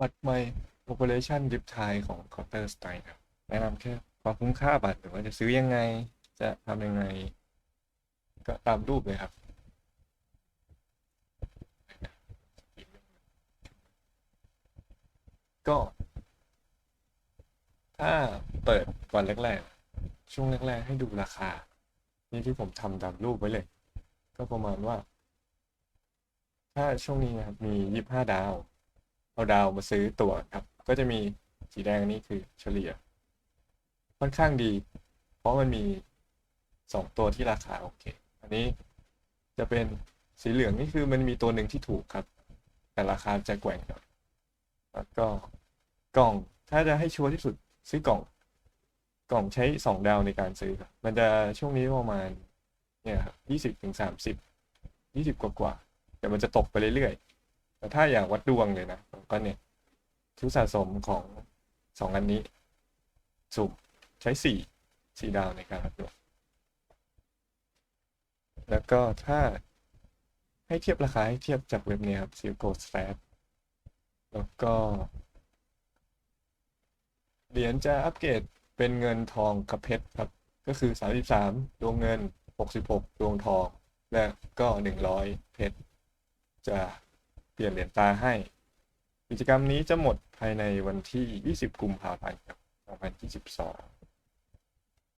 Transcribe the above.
บัตรใหม่ Operation Zip Tie ของ Counter Strike ครับแนะนำแค่ความคุ้มค่าบัตรหรือว่าจะซื้อยังไง จะทำยังไง ก็ตามรูปเลยครับก็ ถ้าเปิดวันแรกๆ ช่วงแรกๆ ให้ดูราคา นี่ที่ผมทำตามรูปไว้เลย ก็ประมาณว่า ถ้าช่วงนี้นะครับมียี่ห้าดาว เอาดาวมาซื้อตั๋วครับ ก็จะมีสีแดงนี้คือเฉลี่ย ค่อนข้างดี เพราะมันมีสองตัวที่ราคาโอเค อันนี้จะเป็นสีเหลืองนี่คือมันมีตัวหนึ่งที่ถูกครับ แต่ราคาจะแกว่งหน่อยแล้วก็กล่องถ้าจะให้ชัวร์ที่สุดซื้อกล่อง กล่องใช้สองดาวในการซื้อครับมันจะช่วงนี้ประมาณเนี่ยครับยี่สิบถึงสามสิบยี่สิบกว่าๆแต่มันจะตกไปเรื่อยๆแต่ถ้าอยากวัดดวงเลยนะ ก็เนี่ยชุดสะสมของสองอันนี้ สุ่มใช้สี่สี่ดาวในการวัดดวงแล้วก็ถ้าให้เทียบราคาให้เทียบจากเว็บนี้ครับ Silco Strat แล้วก็ เหรียญจะอัปเกรดเป็นเงินทองกับเพชรครับ ก็คือ 33 ดวงเงิน 66 ดวงทอง และก็ 100 เพชร จะเปลี่ยนเหรียญตาให้ กิจกรรมนี้จะหมดภายในวันที่ 20 กุมภาพันธ์ครับ2022